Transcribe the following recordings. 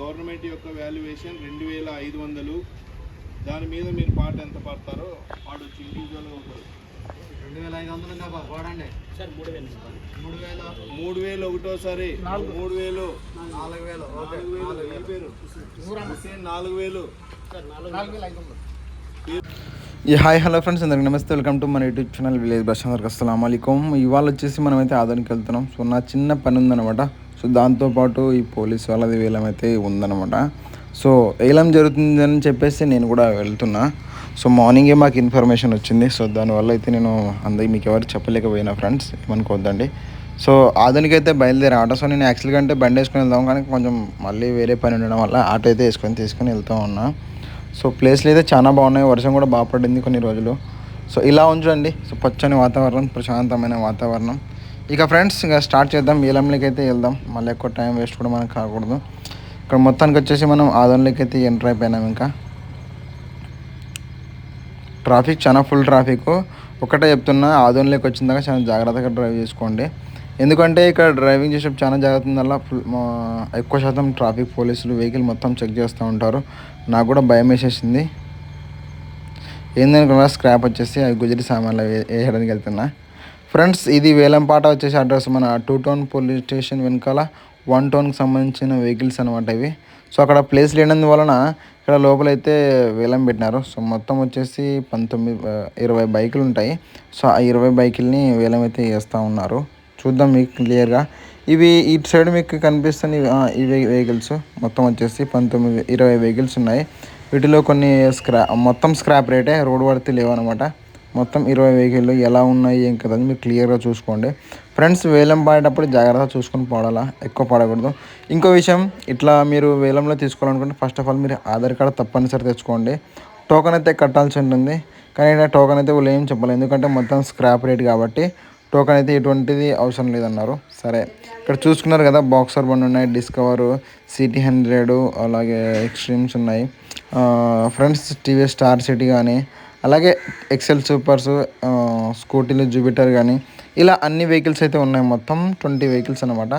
Government యొక్క valuation రెండు వేల ఐదు వందలు. దాని మీద మీరు పాట ఎంత పడతారో ఇండివిజువల్గా ఒకరు రెండు వేల ఐదు వందలు ఇంకా వాడండి మూడు వేలు మూడు వేలు? ఒకటోసారి. మూడు వేలు. నాలుగు వేలు. ఓకే. నాలుగు వేలు. మీ పేరు? హుస్సేన్ నాలుగు వేలు. నాలుగు వేల. ఐదు వందలు. ఈ హాయ్ హలో ఫ్రెండ్స్ అందరికి నమస్తే. వెల్కమ్ టు మన యూట్యూబ్ ఛానల్ విలేజ్ బస్ అందరికి అస్సలం అయికం ఇవాళ వచ్చేసి మనమైతే ఆదానికి వెళ్తున్నాం సో నా చిన్న పని ఉందన్నమాట. సో దాంతోపాటు ఈ పోలీస్ వాళ్ళది వేలం అయితే ఉందన్నమాట. సో వేలం జరుగుతుందని చెప్పేసి నేను కూడా వెళ్తున్నా. సో మార్నింగే మాకు ఇన్ఫర్మేషన్ వచ్చింది. సో దానివల్ల అయితే నేను అందరికి మీకు ఎవరు చెప్పలేకపోయినా ఫ్రెండ్స్ ఏమనుకోవద్దండి. సో ఆధునిక అయితే బయలుదేరి. ఆటో సో నేను యాక్చువల్గా అంటే బండి వేసుకొని వెళ్దాం కానీ కొంచెం మళ్ళీ వేరే పని ఉండడం వల్ల ఆటో అయితే వేసుకొని తీసుకొని వెళ్తూ ఉన్నా. సో ప్లేస్లు అయితే చాలా బాగున్నాయి. వర్షం కూడా బాగా పడింది కొన్ని రోజులు. సో ఇలా ఉంచండి. సో పచ్చని వాతావరణం ప్రశాంతమైన వాతావరణం. ఇక ఫ్రెండ్స్ ఇంకా స్టార్ట్ చేద్దాం. ఏలంలోకి అయితే వెళ్దాం. మళ్ళీ ఎక్కువ టైం వేస్ట్ కూడా మనకు కాకూడదు. ఇక్కడ మొత్తానికి వచ్చేసి మనం ఆదంలోకి అయితే ఎంటర్ అయిపోయినాం ఇంకా. ట్రాఫిక్ చాలా ఫుల్ ట్రాఫిక్. ఒకటే చెప్తున్నా ఆదోన్లోకి వచ్చిన దాకా చాలా జాగ్రత్తగా డ్రైవ్ చేసుకోండి. ఎందుకంటే ఇక్కడ డ్రైవింగ్ చేసేటప్పుడు చాలా జాగ్రత్త ఉందల్లా ఫుల్ ఎక్కువ శాతం ట్రాఫిక్ పోలీసులు వెహికల్ మొత్తం చెక్ చేస్తూ ఉంటారు. నాకు కూడా భయం వేసేసింది. ఏందనుకున్నా స్క్రాప్ వచ్చేసి అవి గుజరీ సామాన్లు వేయడానికి వెళ్తున్నా. ఫ్రెండ్స్ ఇది వేలంపాట వచ్చేసి అడ్రస్ మన టూ టౌన్ పోలీస్ స్టేషన్ వెనకాల వన్ టౌన్కి సంబంధించిన వెహికల్స్ అనమాట ఇవి. సో అక్కడ ప్లేస్ లేనందు వలన ఇక్కడ లోపలైతే వేలం పెట్టినారు. సో మొత్తం వచ్చేసి పంతొమ్మిది ఇరవై బైకులు ఉంటాయి. సో ఆ ఇరవై బైకుల్ని వేలం అయితే వేస్తూ ఉన్నారు. చూద్దాం మీకు క్లియర్గా. ఇవి ఇటు సైడ్ మీకు కనిపిస్తున్న ఇవి- వెహికల్స్. మొత్తం వచ్చేసి పంతొమ్మిది ఇరవై వెహికల్స్ ఉన్నాయి. వీటిలో కొన్ని స్క్రా మొత్తం స్క్రాప్ రేటే రోడ్ లేవు లేవన్నమాట. మొత్తం ఇరవై వెహికల్ ఎలా ఉన్నాయి ఏం కదా మీరు క్లియర్గా చూసుకోండి. ఫ్రెండ్స్ వేలం పాడేటప్పుడు జాగ్రత్తగా చూసుకొని పాడాలా? ఎక్కువ పాడకూడదు. ఇంకో విషయం ఇట్లా మీరు వేలంలో తీసుకోవాలనుకుంటే ఫస్ట్ ఆఫ్ ఆల్ మీరు ఆధార్ కార్డు తప్పనిసరి తెచ్చుకోండి. టోకన్ అయితే కట్టాల్సి ఉంటుంది. కానీ ఇక్కడ అయితే వాళ్ళు ఏం చెప్పలేదు. ఎందుకంటే మొత్తం స్క్రాప్ రేట్ కాబట్టి టోకన్ అయితే ఎటువంటిది అవసరం లేదన్నారు. సరే ఇక్కడ చూసుకున్నారు కదా బాక్సర్ బండ్ ఉన్నాయి డిస్కవర్ సిటీ హండ్రెడ్ అలాగే ఎక్స్ట్రీమ్స్ ఉన్నాయి. ఫ్రెండ్స్ టీవీఎస్ స్టార్ సిటీ కానీ అలాగే ఎక్సెల్ సూపర్స్ స్కూటీలు జూపిటర్ కానీ ఇలా అన్ని వెహికల్స్ అయితే ఉన్నాయి. మొత్తం ట్వంటీ వెహికల్స్ అనమాట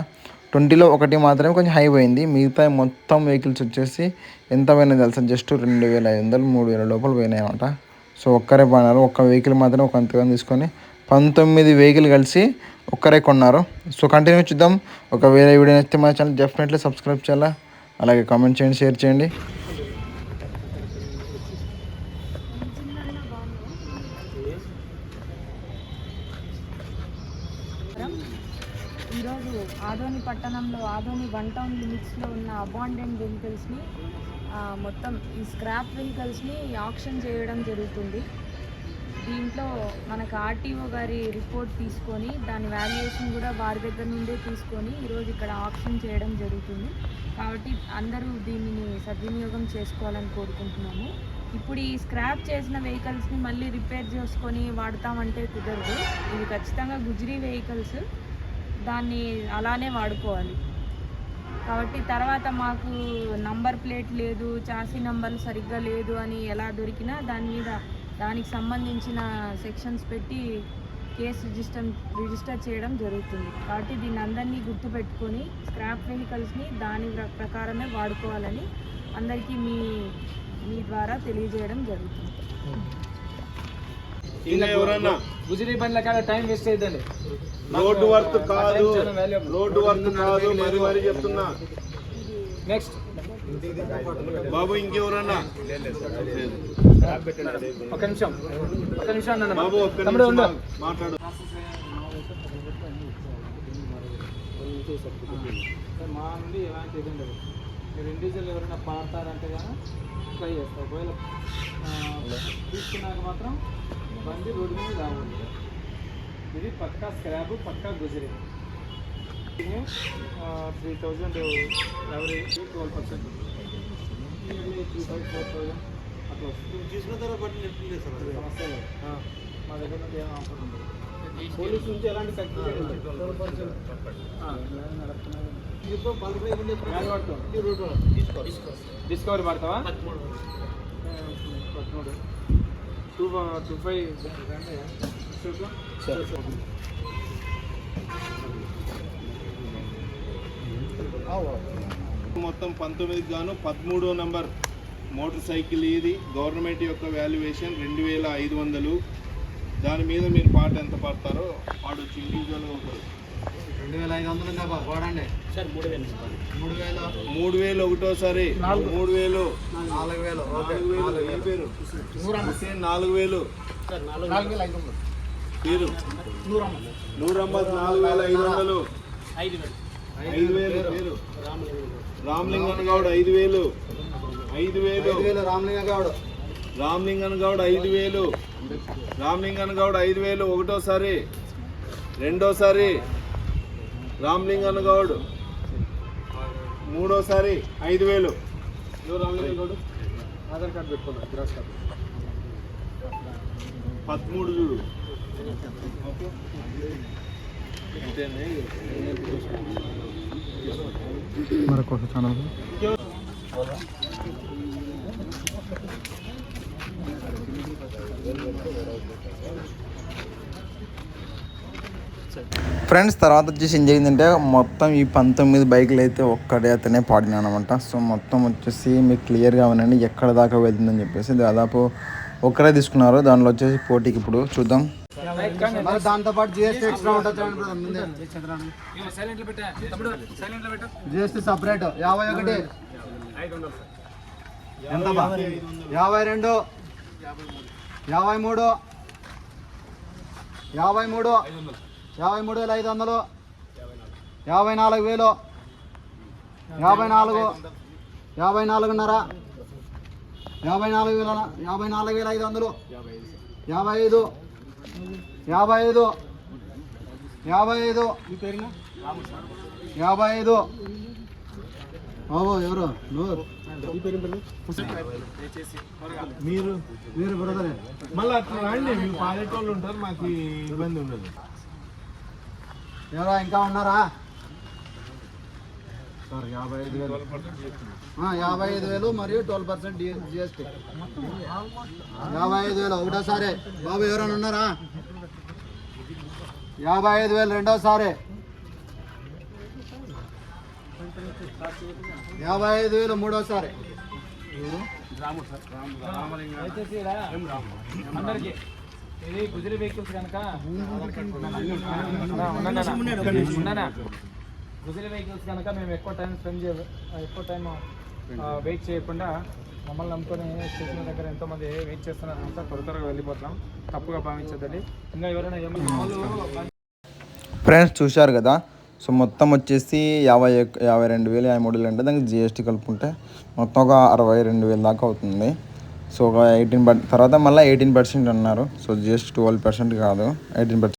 ట్వంటీలో ఒకటి మాత్రమే కొంచెం హై పోయింది. మిగతా మొత్తం వెహికల్స్ వచ్చేసి ఎంత పోయినా తెలుసా? జస్ట్ రెండు వేల ఐదు వందలు మూడు వేల లోపల పోయినాయి అనమాట సో ఒక్కరే పోయినారు ఒక్క వెహికల్ మాత్రం ఒక అంతగా తీసుకొని పంతొమ్మిది వెహికల్ కలిసి ఒక్కరే కొన్నారు. సో కంటిన్యూ చూద్దాం. ఒక వేరే వీడియో నచ్చితే మా ఛానల్ డెఫినెట్లీ సబ్స్క్రైబ్ చేయాలా? అలాగే కామెంట్ చేయండి షేర్ చేయండి. ఆదోని పట్టణంలో ఆదోని వన్ టౌన్ లిమిట్స్లో ఉన్న అబాండెంట్ వెహికల్స్ని మొత్తం ఈ స్క్రాప్ వెహికల్స్ని ఆక్షన్ చేయడం జరుగుతుంది. దీంట్లో మనకు ఆర్టీఓ గారి రిపోర్ట్ తీసుకొని దాని వాల్యుయేషన్ కూడా వారి దగ్గర నుండే తీసుకొని ఈరోజు ఇక్కడ ఆక్షన్ చేయడం జరుగుతుంది. కాబట్టి అందరూ దీనిని సద్వినియోగం చేసుకోవాలని కోరుకుంటున్నాము. ఇప్పుడు ఈ స్క్రాప్ చేసిన వెహికల్స్ని మళ్ళీ రిపేర్ చేసుకొని వాడతామంటే కుదరదు. ఇవి ఖచ్చితంగా గుజరీ వెహికల్స్. దాన్ని అలానే వాడుకోవాలి. కాబట్టి తర్వాత మాకు నంబర్ ప్లేట్ లేదు చాసీ నంబర్లు సరిగ్గా లేదు అని ఎలా దొరికినా దాని మీద దానికి సంబంధించిన సెక్షన్స్ పెట్టి కేసు రిజిస్టర్ రిజిస్టర్ చేయడం జరుగుతుంది. కాబట్టి దీన్ని అందరినీ గుర్తుపెట్టుకొని స్క్రాప్ వెహికల్స్ని దాని ప్రకారమే వాడుకోవాలని అందరికీ మీ మీ ద్వారా తెలియజేయడం జరుగుతుంది. ఇంకా ఎవరన్నా గుజరీ బండ్ల కాడ టైం వేస్ట్ అయిద్దండి రోడ్డు వర్త్ కాదు రోడ్డు వర్త్ కాదు మరి మరి చెప్తున్నా నెక్స్ట్ బాబు ఇంకెవరన్నా ఒక నిమిషం ఒక నిమిషం అన్న బాబు తమ్ముడు నిమిషం ఉండు. మాట్లాడు మా నుండి ఎలాంటి ఇది ఉండదు మీరు ఇండివిజువల్ ఎవరైనా పాడతారంటే కానీ ట్రై చేస్తాం ఒకవేళ తీసుకున్నాక మాత్రం బండి రోడ్డు మీద రావాలి. ఇది పక్కా స్క్రాబ్ పక్కా గుజరీ. Three thousand every twelve percent three five four thousand అట్లా వస్తుంది తీసుకున్న తర్వాత బట్టి సమస్య లేదు. ఆ, మా దగ్గర నుండి ఏం ఆఫర్ ఉండదు. పోలీస్ నుంచి ఎలాంటి డిస్కవరీ పడతావా పదమూడు. టూ టూ ఫైవ్ మొత్తం పంతొమ్మిదికి గాను పదమూడో నంబర్ మోటార్ సైకిల్ ఇది. గవర్నమెంట్ యొక్క వాల్యుయేషన్ రెండు వేల ఐదు వందలు. దాని మీద మీరు పాట ఎంత పడతారో పాడొచ్చు. ఇండివిజువల్గా ఒకరు రెండు వేల ఐదు వందలు ఉందా వాడండి మూడు వేలు మూడు వేలు. ఒకటోసారి. మూడు వేలు. నాలుగు వేలు. నాలుగు పేరు? నాలుగు వేలు. పేరు? నూరమ్మద్ నాలుగు వేల ఐదు వందలు. ఐదు వేలు. పేరు? రామ్లింగన్ గౌడ్ ఐదు వేలు. ఐదు వేలు. వేలు రామలింగ గౌడ్. రామ్లింగన్ గౌడ్ ఐదు వేలు. రామ్లింగన్ గౌడ్ ఐదు వేలు ఒకటోసారి. రెండోసారి. రామ్లింగన్ గౌడ్ మూడోసారి ఐదు వేలు. రామ్లింగన్ గౌడ్ ఆధార్ కార్డు పెట్టుకున్నాను జిరాక్స్ కార్డు. పదమూడు చూడు. మరొక ఛానల్. ఫ్రెండ్స్ తర్వాత వచ్చేసి ఏం జరిగిందంటే మొత్తం ఈ పంతొమ్మిది బైకులు అయితే ఒక్కడే అతనే పాడినాను అనమాట సో మొత్తం వచ్చేసి మీకు క్లియర్గా ఉండండి ఎక్కడ దాకా వెళ్తుందని చెప్పేసి దాదాపు ఒక్కరే తీసుకున్నారు. దానిలో వచ్చేసి పోటీకి ఇప్పుడు చూద్దాం. దాంతో పాటు జిఎస్టీ ఎక్స్ట్రా ఉంటుంది జిఎస్టీ సపరేట్ యాభై ఒకటి. ఎంత యాభై రెండు. యాభై మూడు. యాభై మూడు. యాభై మూడు వేల ఐదు వందలు. యాభై నాలుగు వేలు. యాభై నాలుగు. యాభై నాలుగున్నర. యాభై నాలుగు వేల యాభై నాలుగు వేల ఐదు వందలు. యాభై ఐదు. యాభై ఐదు. యాభై ఐదు. యాభై ఐదు. బాబు ఎవరు? నూరు. మీరు మీరు బ్రదరే. మళ్ళీ అట్లా రండి మీరు పాడేటోళ్ళు ఉంటారు మాకు ఇబ్బంది ఉండదు. ఎవరా ఇంకా ఉన్నారా? సార్ యాభై ఐదు వేలు. యాభై ఐదు వేలు మరియు ట్వెల్వ్ పర్సెంట్ జిఎస్టీ. యాభై ఐదు వేలు ఒకటోసారి. బాబు ఎవరైనా ఉన్నారా? యాభై ఐదు వేలు రెండోసారి. యాభై ఐదు వేలు మూడోసారి. అందరికి. ఇది గుజరీ వెహికల్స్ కనుక? గుజరీ వెహికల్స్ కనుక మేము ఎక్కువ టైం స్పెండ్ చే ఎక్కువ టైం వెయిట్ చేయకుండా మమ్మల్ని నమ్ముకొని స్టేషన్ దగ్గర ఎంతో మంది వెయిట్ చేస్తున్నారు అంతా త్వర త్వరగా వెళ్ళిపోతాం తప్పుగా భావించద్దండి. ఇంకా ఎవరైనా ఏమన్నా ఫ్రెండ్స్ చూశారు కదా? సో మొత్తం వచ్చేసి యాభై యాభై రెండు వేలు యాభై మూడు వేలు అంటే దానికి జిఎస్టీ కలుపుకుంటే మొత్తం ఒక అరవై రెండు వేలు దాకా అవుతుంది. సో ఒక ఎయిటీన్ పర్ తర్వాత మళ్ళీ ఎయిటీన్ పర్సెంట్ అన్నారు. సో జస్ట్ ట్వెల్వ్ పర్సెంట్ కాదు. Eighteen percent